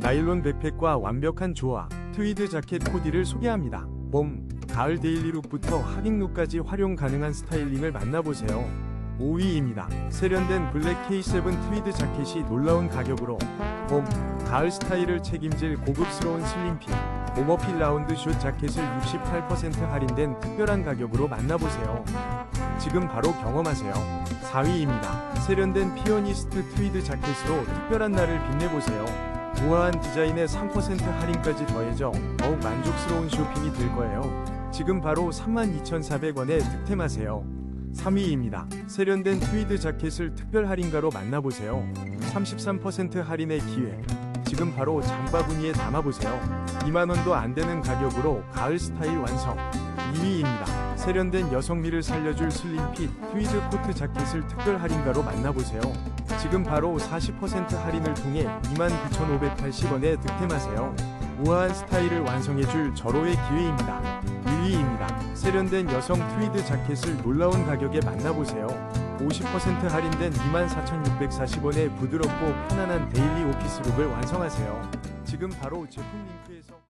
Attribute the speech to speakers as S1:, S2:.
S1: 나일론 백팩과 완벽한 조화, 트위드 자켓 코디를 소개합니다. 봄, 가을 데일리룩부터 하객룩까지 활용 가능한 스타일링을 만나보세요. 5위입니다. 세련된 블랙 K7 트위드 자켓이 놀라운 가격으로 봄, 가을 스타일을 책임질 고급스러운 슬림핏, 오버핏 라운드 숏 자켓을 68% 할인된 특별한 가격으로 만나보세요. 지금 바로 경험하세요. 4위입니다. 세련된 피오니스트 트위드 자켓으로 특별한 날을 빛내보세요. 우아한 디자인에 3% 할인까지 더해져 더욱 만족스러운 쇼핑이 될 거예요. 지금 바로 32,400원에 득템하세요. 3위입니다. 세련된 트위드 자켓을 특별 할인가로 만나보세요. 33% 할인의 기회. 지금 바로 장바구니에 담아보세요. 2만원도 안 되는 가격으로 가을 스타일 완성. 2위입니다. 세련된 여성미를 살려줄 슬림핏 트위드 코트 자켓을 특별 할인가로 만나보세요. 지금 바로 40% 할인을 통해 29,580원에 득템하세요. 우아한 스타일을 완성해줄 절호의 기회입니다. 1위입니다. 세련된 여성 트위드 자켓을 놀라운 가격에 만나보세요. 50% 할인된 24,640원에 부드럽고 편안한 데일리 오피스룩을 완성하세요. 지금 바로 제품 링크에서